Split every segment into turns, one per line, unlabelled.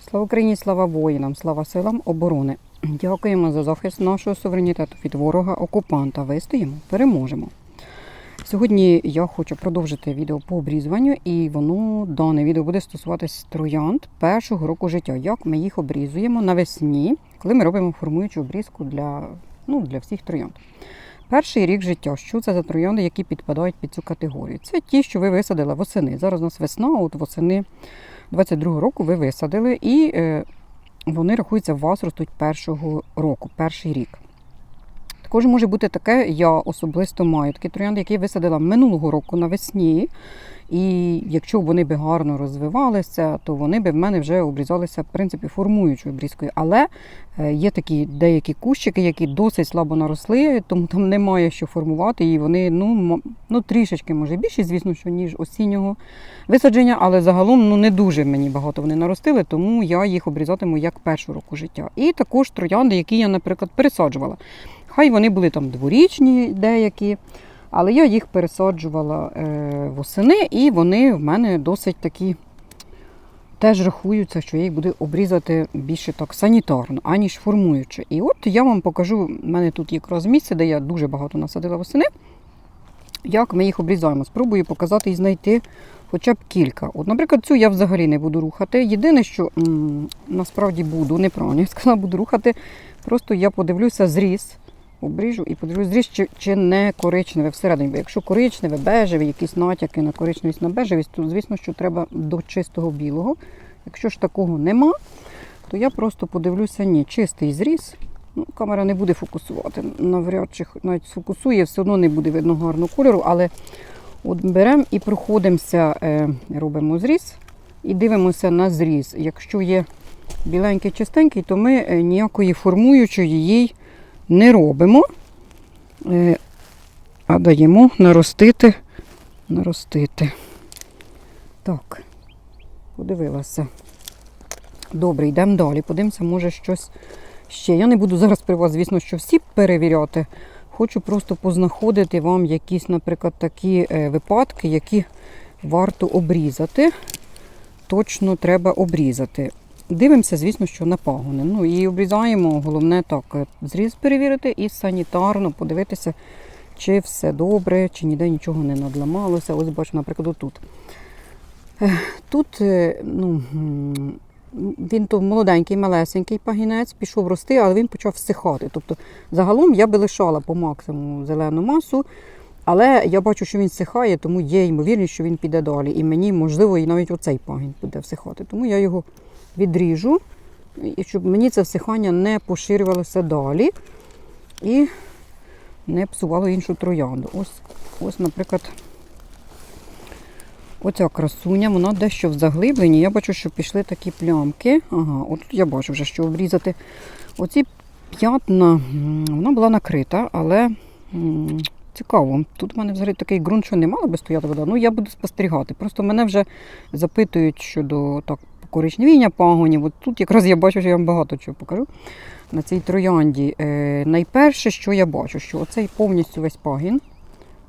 Слава Україні, слава воїнам, слава силам оборони. Дякуємо за захист нашого суверенітету від ворога окупанта. Вистоїмо, переможемо. Сьогодні я хочу продовжити відео по обрізуванню, і воно дане відео буде стосуватись троянд першого року життя. Як ми їх обрізуємо навесні, коли ми робимо формуючу обрізку для, ну, для всіх троянд. Перший рік життя. Що це за троянди, які підпадають під цю категорію? Це ті, що ви висадили восени. Зараз у нас весна, от восени 22 року ви висадили, і е, вони рахуються, у вас ростуть першого року, перший рік. Також може бути таке, я особисто маю такі троянди, які висадила минулого року навесні. І якщо вони би гарно розвивалися, то вони би в мене вже обрізалися в принципі формуючою обрізкою. Але е, є такі деякі кущики, які досить слабо наросли, тому там немає що формувати. І вони ну, ну трішечки може більші, звісно, що ніж осіннього висадження, але загалом ну не дуже мені багато вони наростили, тому я їх обрізатиму як першого року життя. І також троянди, які я, наприклад, пересаджувала. Хай вони були там дворічні деякі, але я їх пересаджувала е, восени, і вони в мене досить такі теж рахуються, що я їх буду обрізати більше так санітарно, аніж формуючи. І от я вам покажу, в мене тут якраз місце, де я дуже багато насадила восени. Як ми їх обрізаємо? Спробую показати і знайти хоча б кілька. От, наприклад, цю я взагалі не буду рухати. Єдине, що м, насправді буду, неправильно я сказала, буду рухати. Просто я подивлюся зріз, обріжу і подивлюся зріз, чи, чи не коричневе всередині. Бо якщо коричневе, бежеве, якісь натяки на коричневість, на бежевість, то звісно, що треба до чистого білого. Якщо ж такого нема, то я просто подивлюся, ні, чистий зріз. Ну, камера не буде фокусувати. Навряд чи навіть сфокусує, все одно не буде видно гарного кольору, але от беремо і проходимося, е, робимо зріз і дивимося на зріз. Якщо є біленький чистенький, то ми е, ніякої формуючої їй не робимо, е, а даємо наростити, наростити. Так, подивилася. Добре, йдемо далі. Подивимося, може щось ще. Я не буду зараз при вас, звісно, що всі перевіряти. Хочу просто познаходити вам якісь, наприклад, такі е, випадки, які варто обрізати. Точно треба обрізати. Дивимося, звісно, що на пагони. Ну і обрізаємо, головне так, е, зріз перевірити і санітарно подивитися, чи все добре, чи ніде нічого не надламалося. Ось бачу, наприклад, тут. Тут е, ну, він то молоденький, малесенький пагінець, пішов рости, але він почав всихати. Тобто, загалом я би лишала по максимуму зелену масу, але я бачу, що він всихає, тому є ймовірність, що він піде далі. І мені, можливо, і навіть оцей пагін буде всихати. Тому я його відріжу, щоб мені це всихання не поширювалося далі і не псувало іншу троянду. Ось, ось наприклад. Оця красуня, вона дещо в заглибленні. Я бачу, що пішли такі плямки. Ага, от я бачу вже, що обрізати. Оці п'ятна, вона була накрита, але цікаво. Тут в мене взагалі такий ґрунт, що не мала би стояти вода. Ну, я буду спостерігати. Просто мене вже запитують щодо так, коричневіння пагонів. От тут якраз я бачу, що я вам багато чого покажу. На цій троянді. Е, найперше, що я бачу, що оцей повністю весь пагін.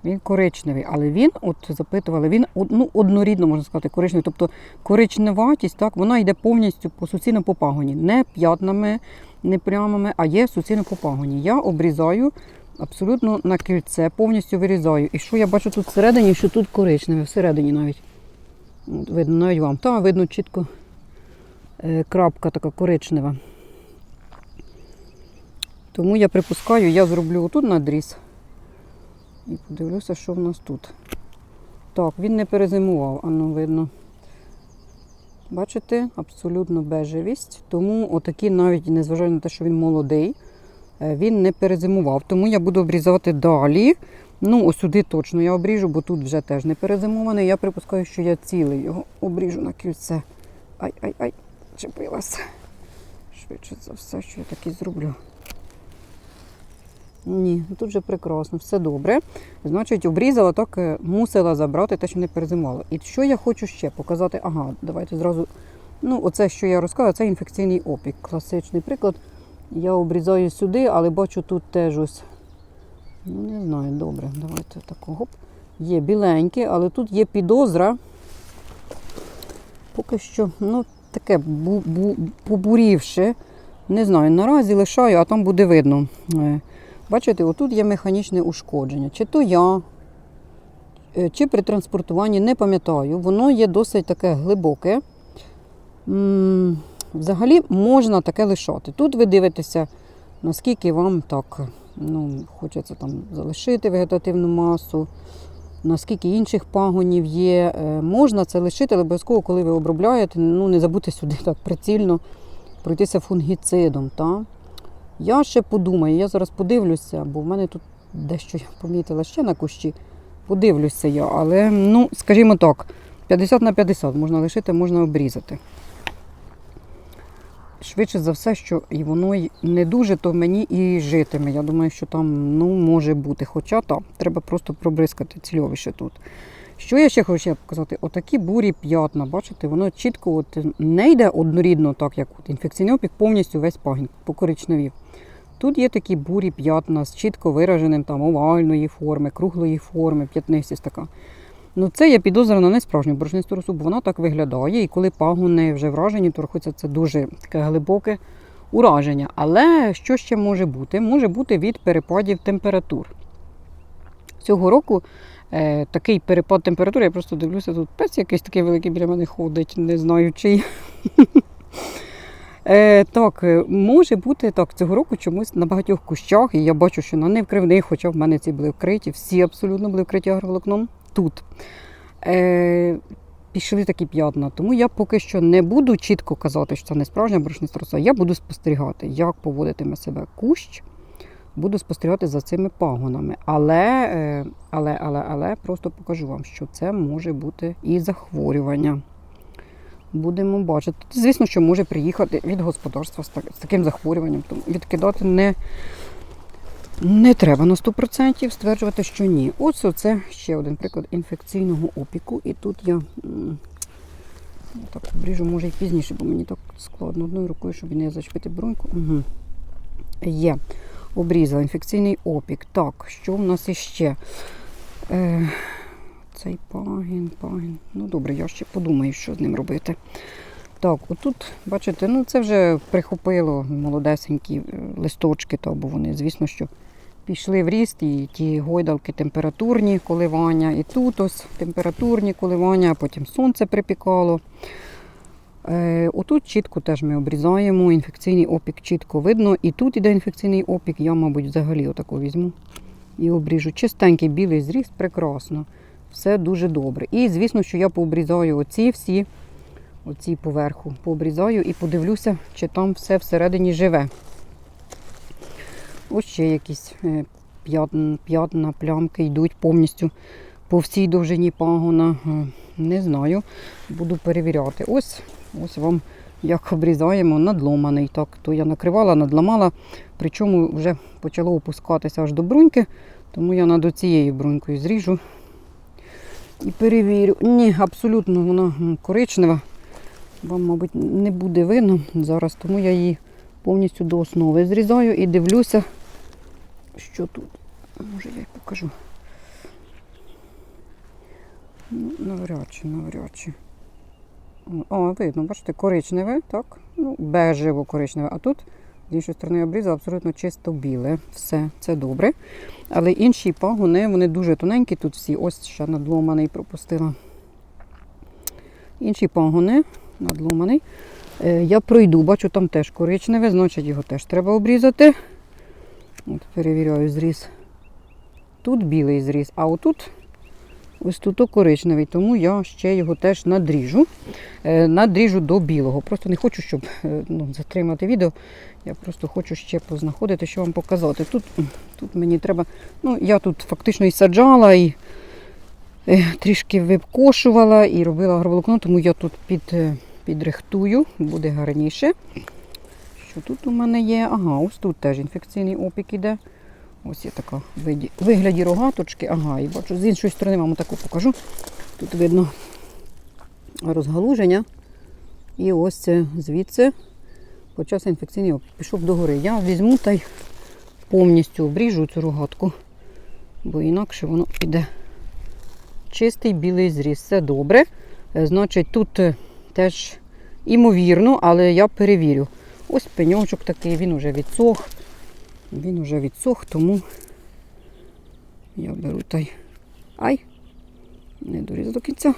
Він коричневий, але він, от запитували, він ну, однорідно можна сказати, коричневий. Тобто коричневатість, так, вона йде повністю по суцільно по пагоні. Не п'ятнами, не прямими, а є суцільно по пагоні. Я обрізаю абсолютно на кільце, повністю вирізаю. І що я бачу тут всередині, що тут коричневе, всередині навіть. Видно навіть вам. Там видно чітко крапка така коричнева. Тому я припускаю, я зроблю отут надріз. І подивлюся, що в нас тут. Так, він не перезимував, ано видно. Бачите, абсолютно бежевість. Тому отакі, навіть незважаючи на те, що він молодий, е, він не перезимував. Тому я буду обрізати далі. Ну, ось сюди точно я обріжу, бо тут вже теж не перезимований. Я припускаю, що я цілий його обріжу на кільце. Ай-ай-ай, чепилася. Швидше за все, що я так і зроблю. Ні, ну тут же прекрасно, все добре. Значить, обрізала, так е, мусила забрати те, що не перезимувала. І що я хочу ще показати? Ага, давайте зразу. Ну, оце, що я розказую, це інфекційний опік. Класичний приклад. Я обрізаю сюди, але бачу тут теж ось. Ну, не знаю, добре, давайте. Гоп. Є біленьке, але тут є підозра. Поки що, ну, таке бу- бу- побурівше. Не знаю, наразі лишаю, а там буде видно. Е, Бачите, отут є механічне ушкодження. Чи то я, е, чи при транспортуванні, не пам'ятаю. Воно є досить таке глибоке. Взагалі можна таке лишати. Тут ви дивитеся, наскільки вам так ну, хочеться там залишити вегетативну масу, наскільки інших пагонів є. Е, Можна це лишити, але обов'язково, коли ви обробляєте, ну не забудьте сюди так прицільно пройтися фунгіцидом. Та? Я ще подумаю, я зараз подивлюся, бо в мене тут дещо я помітила ще на кущі. Подивлюся я, але, ну, скажімо так, 50 на 50 можна лишити, можна обрізати. Швидше за все, що і воно не дуже, то мені і житиме. Я думаю, що там ну, може бути. Хоча там треба просто пробризкати цільовіше тут. Що я ще хочу показати? Отакі бурі п'ятна, бачите, воно чітко от не йде однорідно, так як от інфекційний опік повністю весь пагін покоричневів. Тут є такі бурі п'ятна з чітко вираженим там овальної форми, круглої форми, п'ятнистість така. Ну, це я підозрюю не справжню борошнисту росу, бо вона так виглядає. І коли пагони вже вражені, то рахується це дуже таке глибоке ураження. Але що ще може бути? Може бути від перепадів температур. Цього року е, такий перепад температури, я просто дивлюся, тут пес якийсь такий великий біля мене ходить, не знаю чий. Е, так, е, може бути так, цього року чомусь на багатьох кущах, і я бачу, що на невкривних, хоча в мене ці були вкриті, всі абсолютно були вкриті агроволокном тут. Е, пішли такі п'ятна. Тому я поки що не буду чітко казати, що це не справжня борошниста роса. Я буду спостерігати, як поводитиме себе кущ. Буду спостерігати за цими пагонами. Але, е, але, але, але просто покажу вам, що це може бути і захворювання. Будемо бачити. Звісно, що може приїхати від господарства з, таким захворюванням. Тому відкидати не, не треба на 100% стверджувати, що ні. Ось це ще один приклад інфекційного опіку. І тут я так обріжу, може і пізніше, бо мені так складно одною рукою, щоб не зачепити броньку. Угу. Є. Обрізала інфекційний опік. Так, що в нас іще? Е, цей пагін, пагін. Ну добре, я ще подумаю, що з ним робити. Так, отут, бачите, ну це вже прихопило молодесенькі е, листочки, то, бо вони, звісно, що пішли в ріст, і ті гойдалки температурні коливання, і тут ось температурні коливання, а потім сонце припікало. Е, отут чітко теж ми обрізаємо, інфекційний опік чітко видно. І тут іде інфекційний опік, я, мабуть, взагалі отаку візьму і обріжу. Чистенький білий зріст, прекрасно. Все дуже добре. І звісно, що я пообрізаю оці всі, оці поверху, пообрізаю і подивлюся, чи там все всередині живе. Ось ще якісь е, п'ятна, плямки йдуть повністю по всій довжині пагона. Е, Не знаю, буду перевіряти. Ось, ось вам як обрізаємо надломаний. Так, то я накривала, надламала, причому вже почало опускатися аж до бруньки, тому я над цією брунькою зріжу і перевірю. Ні, абсолютно вона коричнева. Вам, мабуть, не буде видно зараз, тому я її повністю до основи зрізаю і дивлюся, що тут. Може, я покажу. Ну, навряд чи, навряд чи. О, видно, бачите, коричневе, так? Ну, бежево коричневе. А тут, з іншої сторони, обрізала абсолютно чисто біле. Все, це добре. Але інші пагони, вони дуже тоненькі, тут всі. Ось ще надломаний пропустила. Інші пагони, надломаний. Е, Я пройду, бачу, там теж коричневе, значить його теж треба обрізати. От, перевіряю зріз. Тут білий зріз, а отут ось тут коричневий, тому я ще його теж надріжу. Е, Надріжу до білого. Просто не хочу, щоб е, ну, затримати відео. Я просто хочу ще познаходити, що вам показати. Тут, тут мені треба. Ну, я тут фактично і саджала, і е, трішки випкошувала, і робила агроволокно, тому я тут під, підрихтую, буде гарніше. Що тут у мене є? Ага, ось тут теж інфекційний опік іде. Ось є така вигляді рогаточки. Ага, і бачу, з іншої сторони вам таку покажу. Тут видно розгалуження. І ось це звідси почався інфекційний опік. Пішов догори. Я візьму та й повністю обріжу цю рогатку, бо інакше воно піде. Чистий білий зріз. Все добре. Е, Значить, тут е, теж імовірно, але я перевірю. Ось пеньочок такий, він уже відсох. Він уже відсох, тому я беру той. Ай, не дорізу до кінця.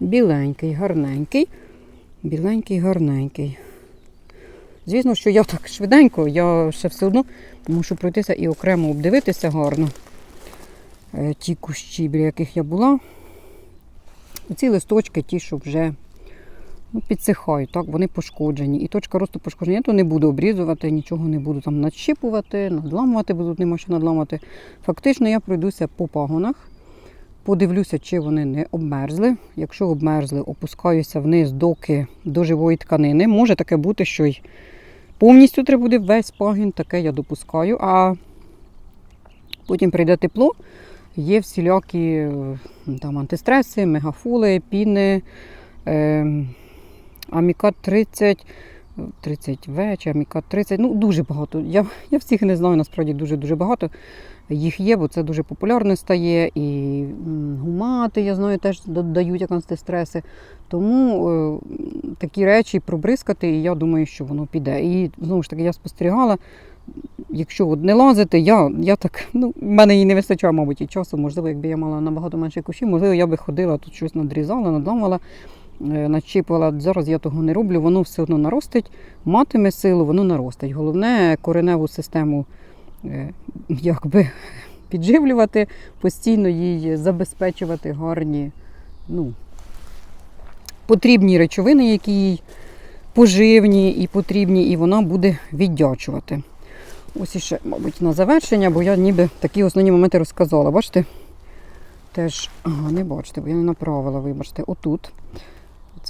Біленький, гарненький. Біленький, гарненький. Звісно, що я так швиденько, я ще все одно мушу пройтися і окремо обдивитися гарно. Е, Ті кущі, біля яких я була. Ці листочки, ті, що вже підсихають, так, вони пошкоджені. І точка росту пошкодження, то не буду обрізувати, нічого не буду там надщипувати, надламувати, бо тут нема що надламати. Фактично я пройдуся по пагонах, подивлюся, чи вони не обмерзли. Якщо обмерзли, опускаюся вниз доки до живої тканини. Може таке бути, що й повністю треба буде весь пагін, таке я допускаю. А потім прийде тепло, є всілякі е, там, антистреси, мегафули, піни, е, амікат 30. 30В чи Амікат 30, ну дуже багато. Я, я всіх не знаю, насправді дуже-дуже багато їх є, бо це дуже популярне стає. І гумати, я знаю, теж додають антистреси. Тому е, такі речі пробризкати, і я думаю, що воно піде. І знову ж таки, я спостерігала, якщо от не лазити, я, я так, ну, в мене і не вистачає, мабуть, і часу. Можливо, якби я мала набагато менше кущів, можливо, я би ходила тут щось надрізала, надламала начіпала. Зараз я того не роблю, воно все одно наростить, матиме силу, воно наростить. Головне кореневу систему е, якби підживлювати, постійно їй забезпечувати гарні, ну, потрібні речовини, які їй поживні і потрібні, і вона буде віддячувати. Ось іще, мабуть, на завершення, бо я ніби такі основні моменти розказала. Бачите? Теж, ага, не бачите, бо я не направила, вибачте, отут.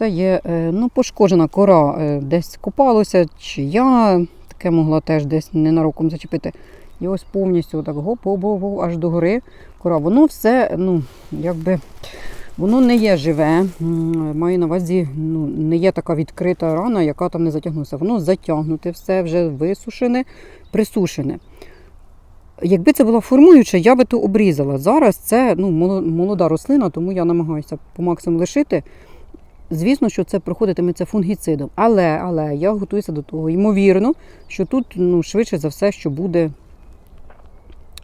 Це є е, ну, пошкоджена кора, е, десь копалося, чи я таке могла теж десь ненароком зачепити. І ось повністю так гоп гоп гоп гоп аж до гори кора. Воно все, ну, якби, воно не є живе. Маю на увазі, ну, не є така відкрита рана, яка там не затягнуться. Воно затягнуте, все вже висушене, присушене. Якби це була формуюча, я би то обрізала. Зараз це ну, молода рослина, тому я намагаюся по максимуму лишити. Звісно, що це проходитиметься фунгіцидом. Але, але я готуюся до того. Ймовірно, що тут ну, швидше за все, що буде,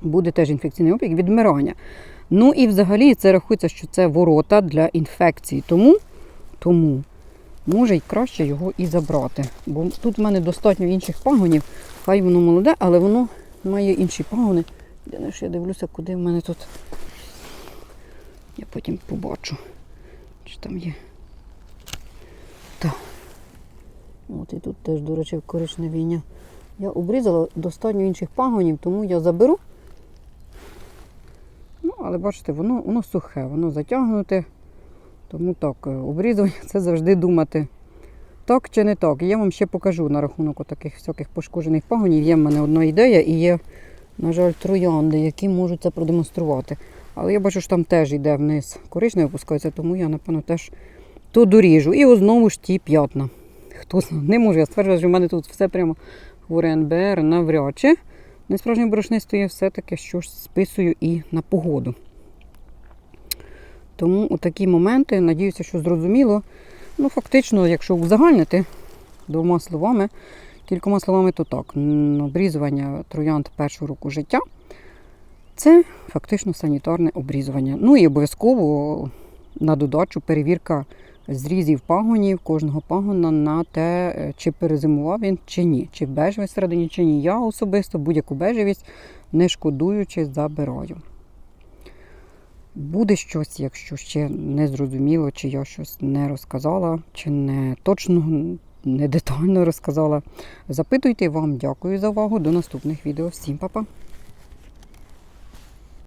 буде теж інфекційний опік, відмирання. Ну і взагалі це рахується, що це ворота для інфекції. Тому, тому може й краще його і забрати. Бо тут в мене достатньо інших пагонів, хай воно молоде, але воно має інші пагони. Я дивлюся, куди в мене тут. Я потім побачу, чи там є. Так. От і тут теж, до речі, коричневіння. Я обрізала достатньо інших пагонів, тому я заберу. Ну, але бачите, воно, воно сухе, воно затягнуте. Тому так, е, обрізування це завжди думати. Так чи не так. І я вам ще покажу на рахунок таких всяких пошкоджених пагонів. Є в мене одна ідея і є, на жаль, троянди, які можуть це продемонструвати. Але я бачу, що там теж йде вниз коричневий опускається, тому я, напевно, теж то доріжу. І знову ж ті п'ятна. Хто не можу. Я стверджую, що в мене тут все прямо хворе НБР навряд чи. Несправжньою борошнистою я все-таки щось списую і на погоду. Тому у такі моменти, надіюся, що зрозуміло. Ну, фактично, якщо узагальнити двома словами, кількома словами, то так. Обрізування троянд першого року життя це фактично санітарне обрізування. Ну і обов'язково на додачу перевірка зрізів пагонів, кожного пагона на те, е, чи перезимував він чи ні, чи бежевий всередині, чи ні. Я особисто будь-яку бежевість не шкодуючи забираю. Буде щось, якщо ще не зрозуміло, чи я щось не розказала, чи не точно, не детально розказала. Запитуйте вам, дякую за увагу. До наступних відео. Всім па-па!